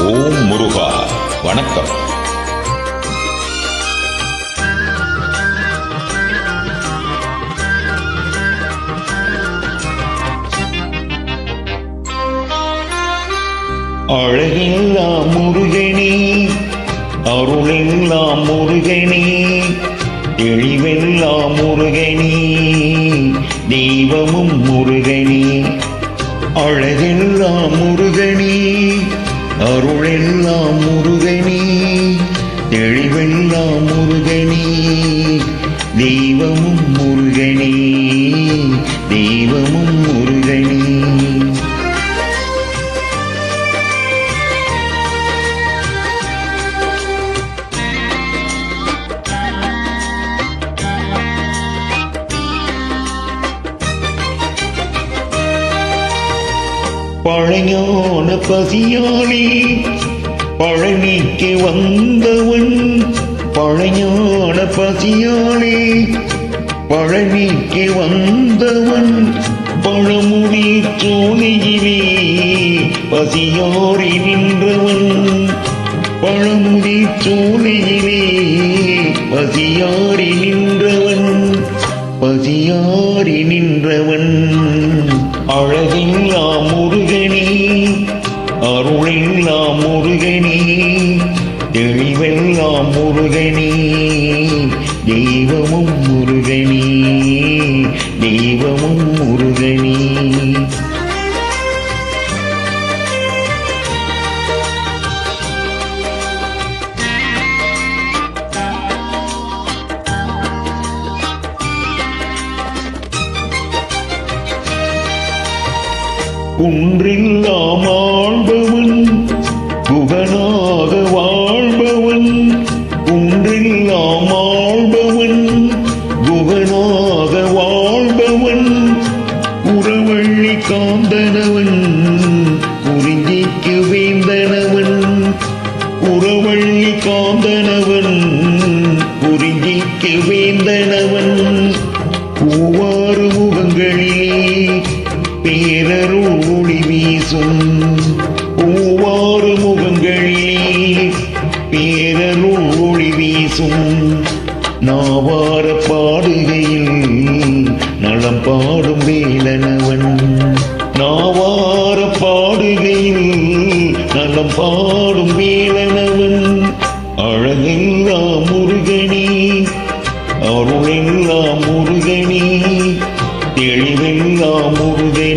ஓம் முருகா வணக்கம். அழகெல்லாம் முருகனே அருளெல்லாம் முருகனே எழிவெல்லாம் முருகனே தெய்வமும் முருகனே. அழகெல்லாம் முருகன் அருளெல்லாம் முருகனே தெளிவெல்லாம் முருகனே தெய்வமும் முருகனே தெய்வமும் முருகனே. பழையான பசியானே பழனிக்கு வந்தவன் பழையான பசியாளி பழனிக்கு வந்தவன் பழமுடி சோலையிலே பசியாறி நின்றவன் பழமுடி சோலையிலே பசியாறி நின்றவன் பசியாறி நின்றவன். அழகில்லா முருகனே அருளில்லா முருகனே. தெளிவெல்லாம் முருகனே தெய்வமும் முருகனே தெய்வமும் முருகனே. குன்றில்லாம் ஆண்டவன் புகனாக ஒருவனாக வாழ்பவன் உறவள்ளி காந்தனவன் குறிஞ்சிக்கு வேந்தனவன் உறவள்ளி காந்தனவன் குறிஞ்சிக்கு வேந்தனவன். பூவாறு முகங்களிலே பேரருள் ஒளி வீசும் நாவார பாடுகையில் நலம் பாடும் வேலனவன். நாவார பாடுகையில் நலம் பாடும் வேலனவன். அழகெல்லாம் முருகனே அருளெல்லாம் முருகனே தெளிவெல்லாம் முருகனே